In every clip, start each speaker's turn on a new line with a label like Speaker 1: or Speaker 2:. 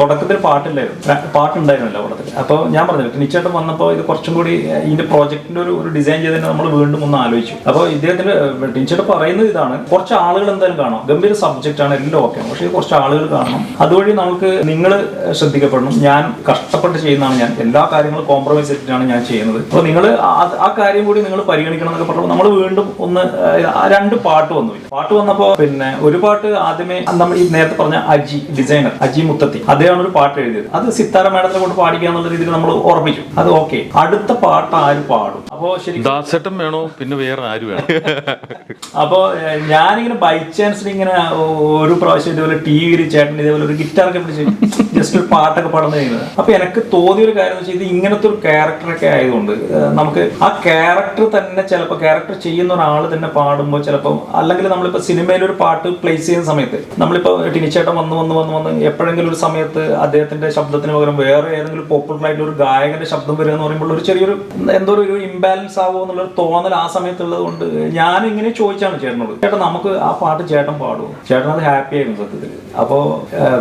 Speaker 1: തുടക്കത്തിൽ പാട്ടില്ലായിരുന്നു പാട്ടുണ്ടായിരുന്നില്ല പടത്തിൽ. അപ്പോൾ ഞാൻ പറഞ്ഞു ടിനിച്ചേട്ടൻ വന്നപ്പോൾ ഇത് കുറച്ചും കൂടി ഇതിന്റെ പ്രോജക്റ്റിന്റെ ഒരു ഒരു ഡിസൈൻ ചെയ്തതിന് നമ്മൾ വീണ്ടും ഒന്ന് ആലോചിച്ചു. അപ്പോൾ ഇദ്ദേഹത്തിന്റെ ടിനിച്ചേട്ടൻ പറയുന്നത് ഇതാണ് കുറച്ച് ആളുകൾ എന്തായാലും കാണാം. ഗംഭീര സബ്ജക്റ്റ് ആണ് എല്ലാം ഓക്കെ പക്ഷേ കുറച്ച് ആളുകൾ കാണണം. അതുവഴി നമുക്ക് നിങ്ങൾ ശ്രദ്ധിക്കപ്പെടണം. ഞാൻ കഷ്ടപ്പെട്ട് ചെയ്യുന്നതാണ് ഞാൻ. എല്ലാ കാര്യങ്ങളും കോംപ്രമൈസ് ചെയ്തിട്ടാണ് ഞാൻ ചെയ്യുന്നത്. അപ്പോൾ നിങ്ങൾ ആ കാര്യം കൂടി നിങ്ങൾ പരിഗണിക്കണം എന്നൊക്കെ പറഞ്ഞപ്പോൾ നമ്മൾ വീണ്ടും ഒന്ന് രണ്ട് പാട്ട് വന്നു. പാട്ട് വന്നപ്പോൾ പിന്നെ ഒരു പാട്ട് ആദ്യമേ നമ്മൾ ഈ നേരത്തെ പറഞ്ഞ അജി ഡിസൈനർ അജി മുത്തത്തി. അദ്ദേഹമാണ് ഒരു പാട്ട് എഴുതിയത്? അത് സിത്താര മേഡത്തിനെ കൊണ്ട് പാടിക്കുക എന്നുള്ള രീതിയിൽ നമ്മൾ ഓർമ്മിച്ചു. അത് ഓക്കെ. അടുത്ത പാട്ട് ആര് പാടും? അപ്പോൾ ശരി
Speaker 2: ദാസേട്ടൻ വേണോ? പിന്നെ വേറെ ആര് വേണം?
Speaker 1: അപ്പോൾ ഞാനിങ്ങനെ ബൈ ചാൻസിന് ഇങ്ങനെ ഒരു പ്രാവശ്യം ഇതേപോലെ ടി വിയിൽ ചേട്ടൻ ഇതേപോലെ ഒരു ഗിറ്റാർ ഗിറ്റാറൊക്കെ പിടിച്ച് ജസ്റ്റ് ഒരു പാട്ടൊക്കെ പാടുന്ന ചെയ്യുന്നത്. അപ്പൊ എനിക്ക് തോന്നിയ ഒരു കാര്യം എന്ന് വെച്ചാൽ ഇത് ഇങ്ങനത്തെ ഒരു ക്യാരക്ടറൊക്കെ ആയതുകൊണ്ട് നമുക്ക് ആ ക്യാരക്ടർ തന്നെ ചിലപ്പോൾ ക്യാരക്ടർ ചെയ്യുന്ന ഒരാൾ തന്നെ പാടുമ്പോൾ ചിലപ്പോൾ അല്ലെങ്കിൽ നമ്മളിപ്പോൾ സിനിമയിൽ ഒരു പാട്ട് പ്ലേസ് ചെയ്യുന്ന സമയത്ത് നമ്മളിപ്പോൾ ടിനിച്ചേട്ടൻ വന്ന് വന്ന് വന്ന് വന്ന് എപ്പോഴെങ്കിലും ഒരു സമയത്ത് അദ്ദേഹത്തിന്റെ ശബ്ദത്തിന് പകരം വേറെ ഏതെങ്കിലും പോപ്പുലർ ആയിട്ടുള്ള ഒരു ഗായകന്റെ ശബ്ദം വരിക എന്ന് പറയുമ്പോൾ ഒരു ചെറിയൊരു എന്തോ ഒരു ഇംബാലൻസ് ആവുമോ എന്നുള്ളൊരു തോന്നൽ ആ സമയത്തുള്ളത് കൊണ്ട് ഞാൻ ഇങ്ങനെ ചോദിച്ചാണ് ചേട്ടനോട്. ചേട്ടൻ നമുക്ക് ആ പാട്ട് ചേട്ടൻ പാടുമോ ചേട്ടൻ അത് ഹാപ്പി ആയിരുന്നു സത്യത്തിൽ അപ്പോ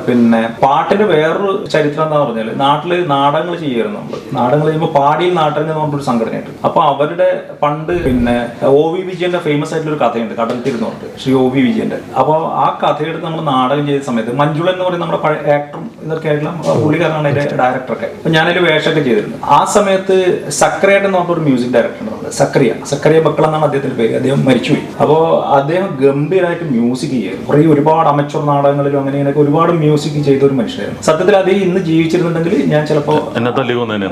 Speaker 1: പിന്നെ പാട്ടിന്റെ വേറൊരു ചരിത്രം എന്താന്ന് പറഞ്ഞാൽ നാട്ടിൽ നാടകങ്ങൾ ചെയ്യുമായിരുന്നു നമ്മൾ നാടകങ്ങൾ ചെയ്യുമ്പോൾ പാടിയിൽ നാട്ടരങ്ങ് എന്ന് പറഞ്ഞൊരു സംഘടനയുണ്ട്. അപ്പൊ അവരുടെ പണ്ട് പിന്നെ ഒ വി വിജയന്റെ ഫേമസ് ആയിട്ടുള്ള ഒരു കഥയുണ്ട് കടൽ തിരുന്നുണ്ട്. ശ്രീ ഒ വി വിജയന്റെ. അപ്പോൾ ആ കഥയെടുത്ത് നമ്മൾ നാടകം ചെയ്ത സമയത്ത് മഞ്ജുള എന്ന് പറയുന്ന നമ്മുടെ ആക്ടറും ആയിട്ടുള്ള പുള്ളിക്കാരനാണ് അതിന്റെ ഡയറക്ടറൊക്കെ അപ്പൊ ഞാനൊരു വേഷമൊക്കെ ചെയ്തിരുന്നു ആ സമയത്ത് സക്രേട്ട് എന്ന് പറഞ്ഞ ഒരു മ്യൂസിക് ഡയറക്ടർ സക്രിയ സക്രിയ ബക്കൾ എന്നാണ് അദ്ദേഹത്തിന്റെ പേര്. അദ്ദേഹം മരിച്ചുപോയി. അപ്പോൾ അദ്ദേഹം ഗംഭീരമായിട്ട് മ്യൂസിക് ചെയ്യുമായിരുന്നു കുറേ ഒരുപാട് അമച്ചർ നാടകങ്ങളിലും അങ്ങനെ ഇങ്ങനെയൊക്കെ ഒരുപാട് മ്യൂസിക് ചെയ്ത ഒരു മനുഷ്യനായിരുന്നു സത്യത്തിൽ അദ്ദേഹം ഇന്ന് ജീവിച്ചിരുന്നുണ്ടെങ്കിൽ ഞാൻ ചിലപ്പോൾ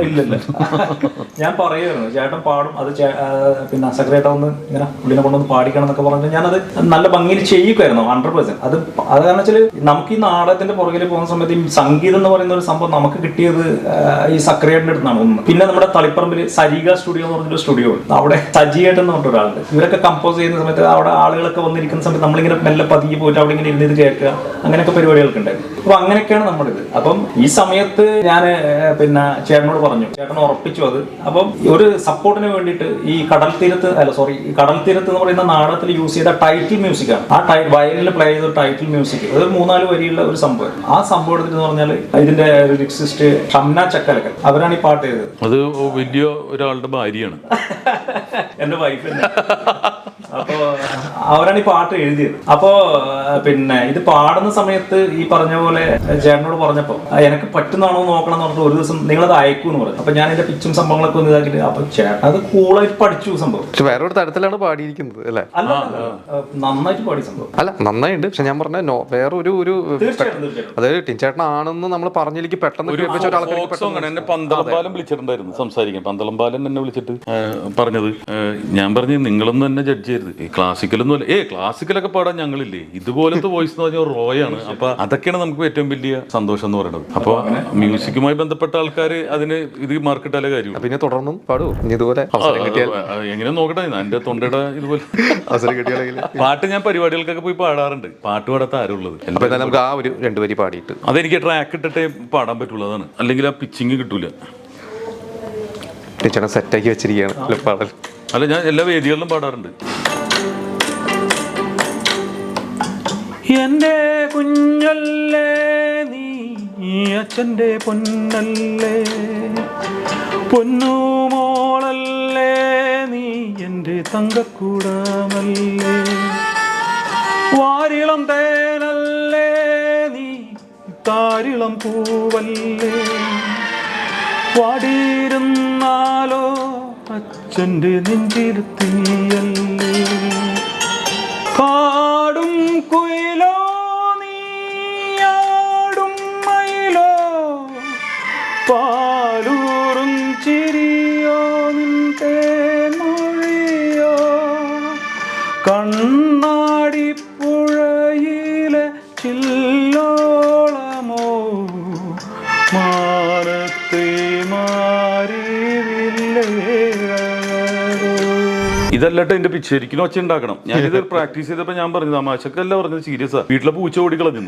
Speaker 1: ഇല്ലല്ല ഞാൻ പറയുമായിരുന്നു ചേട്ടൻ പാടും അത് പിന്നെ സക്രേട്ട ഒന്ന് ഇങ്ങനെ പുള്ളിനെ കൊണ്ടൊന്ന് പാടിക്കണം എന്നൊക്കെ പറഞ്ഞിട്ട് ഞാനത് നല്ല ഭംഗിയിൽ ചെയ്യിക്കുമായിരുന്നു ഹൺഡ്രഡ് പെർസെന്റ് അത് അത് കാരണം വെച്ചാൽ നമുക്ക് ഈ നാടകത്തിന്റെ പുറകിൽ പോകുന്ന സമയത്ത് ഈ സംഗീതം എന്ന് പറയുന്ന ഒരു സംഭവം നമുക്ക് കിട്ടിയത് ഈ സക്രേട്ടന്റെ അടുത്താണ്. ഒന്ന്. പിന്നെ നമ്മുടെ തളിപ്പറമ്പിൽ സരിക സ്റ്റുഡിയോ എന്ന് പറഞ്ഞൊരു സ്റ്റുഡിയോ ഉണ്ട്. അവിടെ സജിയേട്ടൻ എന്ന് പറഞ്ഞ ഒരാളുണ്ട്. ഇവരൊക്കെ കമ്പോസ് ചെയ്യുന്ന സമയത്ത് അവിടെ ആളുകളൊക്കെ വന്നിരിക്കുന്ന സമയത്ത് നമ്മളിങ്ങനെ മെല്ലെ പതിയെ പോയിട്ട് അവിടെ ഇങ്ങനെ ഇരുന്ന് ഇത് കേൾക്കുക. അങ്ങനെയൊക്കെ പരിപാടികളൊക്കെ ഉണ്ടായിരുന്നു. അപ്പൊ അങ്ങനെയൊക്കെയാണ് നമ്മുടെ ഇത് അപ്പം ഈ സമയത്ത് ഞാൻ പിന്നെ ചേട്ടനോട് പറഞ്ഞു. ചേട്ടൻ ഉറപ്പിച്ചു അത്. അപ്പം ഒരു സപ്പോർട്ടിന് വേണ്ടിയിട്ട് ഈ കടൽ തീരത്ത് അല്ല സോറി ഈ കടൽ തീരത്ത് എന്ന് പറയുന്ന നാടകത്തിൽ യൂസ് ചെയ്ത ടൈറ്റിൽ മ്യൂസിക് ആണ്. ആ ടൈ വയലിൽ പ്ലേ ചെയ്ത ടൈറ്റിൽ മ്യൂസിക് അത് മൂന്നാൽ വരിയുള്ള ഒരു സംഭവം. ആ സംഭവം എടുത്തിട്ട് പറഞ്ഞാൽ ഇതിന്റെ ലിറിക്സിസ്റ്റ് ഷംന ചക്കലക്കൽ അവരാണ് ഈ പാട്ട് ചെയ്തത്.
Speaker 2: അത് വലിയ ഒരാളുടെ ഭാര്യയാണ്.
Speaker 1: എന്റെ വൈഫ് അപ്പോ അവരാണ് ഈ പാട്ട് എഴുതിയത്. അപ്പോ പിന്നെ ഇത് പാടുന്ന സമയത്ത് ഈ പറഞ്ഞ പോലെ ചേട്ടനോട് പറഞ്ഞപ്പോ എനിക്ക് പറ്റുന്നതാണോ എന്ന് നോക്കണം എന്ന് പറഞ്ഞിട്ട് ഒരു ദിവസം നിങ്ങളത് അയക്കൂ എന്ന് പറഞ്ഞു. അപ്പൊ ഞാൻ എന്റെ പിച്ചും സംഭവങ്ങളൊക്കെ ഒന്ന് ഇതാക്കിട്ട് അപ്പൊ ചേട്ടൻ അത് കൂളായിട്ട് പഠിച്ചു സംഭവം.
Speaker 3: വേറെ വേറൊരു തരത്തിലാണ് പാടിയിരിക്കുന്നത് അല്ലേ?
Speaker 1: അല്ല നന്നായിട്ട് പാടി സംഭവം.
Speaker 3: അല്ല നന്നായിട്ട് പക്ഷെ ഞാൻ പറഞ്ഞ നോ വേറൊരു ഒരു അതായത് ടിൻചേട്ടൻ ടിൻചേട്ടനാണെന്ന് നമ്മൾ പറഞ്ഞിലേക്ക് പെട്ടെന്ന്
Speaker 2: എന്നെ പന്തളംപാലം വിളിച്ചിട്ടുണ്ടായിരുന്നു. സംസാരിക്കാൻ. എന്നെ വിളിച്ചിട്ട് പറഞ്ഞത് ഞാൻ പറഞ്ഞു നിങ്ങളൊന്നും തന്നെ ജഡ്ജ് ചെയ്യരുത്. ഈ ക്ലാസിക്കലൊന്നും അല്ല ഏ ക്ലാസിക്കലൊക്കെ പാടാൻ ഞങ്ങളില്ലേ. ഇതുപോലത്തെ വോയിസ് എന്ന് പറഞ്ഞാൽ റോയാണ് അപ്പൊ അതൊക്കെയാണ് നമുക്ക് ഏറ്റവും വലിയ സന്തോഷം എന്ന് പറയുന്നത്. അപ്പൊ മ്യൂസിക്കുമായി ബന്ധപ്പെട്ട ആൾക്കാർ അതിന് ഇത് മാർക്കിട്ടാലേ കാര്യം
Speaker 3: പിന്നെ തുടർന്നും പാടൂ. ഇതുപോലെ
Speaker 2: എങ്ങനെ നോക്കട്ടെ. എന്റെ തൊണ്ടയുടെ ഇതുപോലെ
Speaker 3: അവസരം കിട്ടിയാലെങ്കിൽ
Speaker 2: പാട്ട് ഞാൻ പരിപാടികൾക്കൊക്കെ പോയി പാടാറുണ്ട്. പാട്ട് പാടാത്ത ആരുള്ളത്.
Speaker 3: നമുക്ക് ആ ഒരു രണ്ടു വരി പാടിയിട്ട്.
Speaker 2: അതെനിക്ക് ട്രാക്ക് ഇട്ടിട്ടേ പാടാൻ പറ്റുള്ളൂ അതാണ് അല്ലെങ്കിൽ ആ പിച്ചിങ് കിട്ടൂല.
Speaker 3: സെറ്റാക്കി വെച്ചിരിക്കുകയാണ്. പാടൽ.
Speaker 2: അല്ല ഞാൻ എല്ലാ വേദികളിലും പാടാറുണ്ട്. എന്റെ കുഞ്ഞല്ലേ നീ? അച്ഛന്റെ പൊന്നല്ലേ? പൊന്നു മോളല്ലേ നീ? എന്റെ തങ്കക്കൂടമല്ലേ? വാരിളം തേനല്ലേ നീ? താരിളം പൂവല്ലേ? വാടിയിരുന്നാലോ അച്ഛന്റെ നെഞ്ചിരുത്തിയല്ലേ കാടും പാലൂറും ചിരിയോ നിൻ തേൻമൊഴിയോ കണ്ണാടിപ്പുഴയിലെ ചില്ലോളമോ? മാനത്തെ ഇതല്ലട്ടെ എന്റെ പിച്ച് ശരിക്കും ഒച്ച ഉണ്ടാക്കണം. ഞാനിത് പ്രാക്ടീസ് ചെയ്തപ്പോ ഞാൻ പറഞ്ഞു തമാശക്കല്ല പറഞ്ഞത് സീരിയസാ വീട്ടിലെ പൂച്ച ഓടിക്കളഞ്ഞു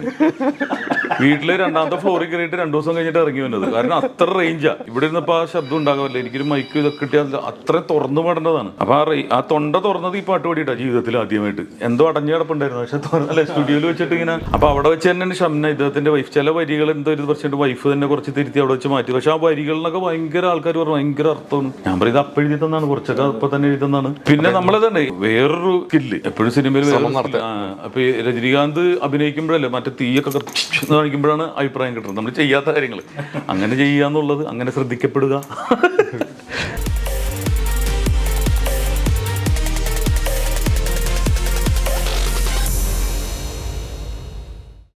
Speaker 2: വീട്ടിൽ രണ്ടാമത്തെ ഫ്ലോറിൽ കയറിയിട്ട് രണ്ടു ദിവസം കഴിഞ്ഞിട്ട് ഇറങ്ങി വന്നത്. കാരണം അത്ര റേഞ്ചാ ഇവിടെ ഇരുന്നപ്പോ ആ ശബ്ദം ഉണ്ടാകാമല്ലോ എനിക്കൊരു മൈക്ക് ഇതൊക്കെ കിട്ടിയാൽ അത്ര തുറന്നു പാടേണ്ടതാണ്. അപ്പൊ ആ റേ- ആ തൊണ്ട തുറന്നത് ഈ പാട്ട് പാടിയിട്ടാ ജീവിതത്തിൽ ആദ്യമായിട്ട്. എന്തോ അടഞ്ഞു കിടപ്പുണ്ടായിരുന്നു. പക്ഷെ തുറന്നല്ലേ സ്റ്റുഡിയോയിൽ വെച്ചിട്ട് ഇങ്ങനെ അപ്പൊ അവിടെ വെച്ച് തന്നെ ഷംന ഇദ്ദേഹത്തിന്റെ വൈഫ് ചില വരികൾ എന്തോ ഒരു പ്രശ്നം വൈഫ് തന്നെ കുറച്ച് തിരുത്തി അവിടെ വെച്ച് മാറ്റി. പക്ഷെ ആ വരികളിലൊക്കെ ഭയങ്കര ആൾക്കാർ പറഞ്ഞു. ഭയങ്കര അർത്ഥമാണ്. ഞാൻ പറയുന്നത് അപ്പം എഴുതി തന്നാണ് കുറച്ചൊക്കെ അപ്പൊ തന്നെ എഴുതി തന്നാണ് പിന്നെ നമ്മളതാണ് വേറൊരു സ്കില്ല് എപ്പോഴും സിനിമയിൽ അപ്പൊ ഈ രജനീകാന്ത് അഭിനയിക്കുമ്പോഴല്ലേ മറ്റേ തീയൊക്കെ കാണിക്കുമ്പോഴാണ് അഭിപ്രായം കിട്ടുന്നത്. നമ്മൾ ചെയ്യാത്ത കാര്യങ്ങൾ. അങ്ങനെ ചെയ്യുക എന്നുള്ളത് അങ്ങനെ ശ്രദ്ധിക്കപ്പെടുക.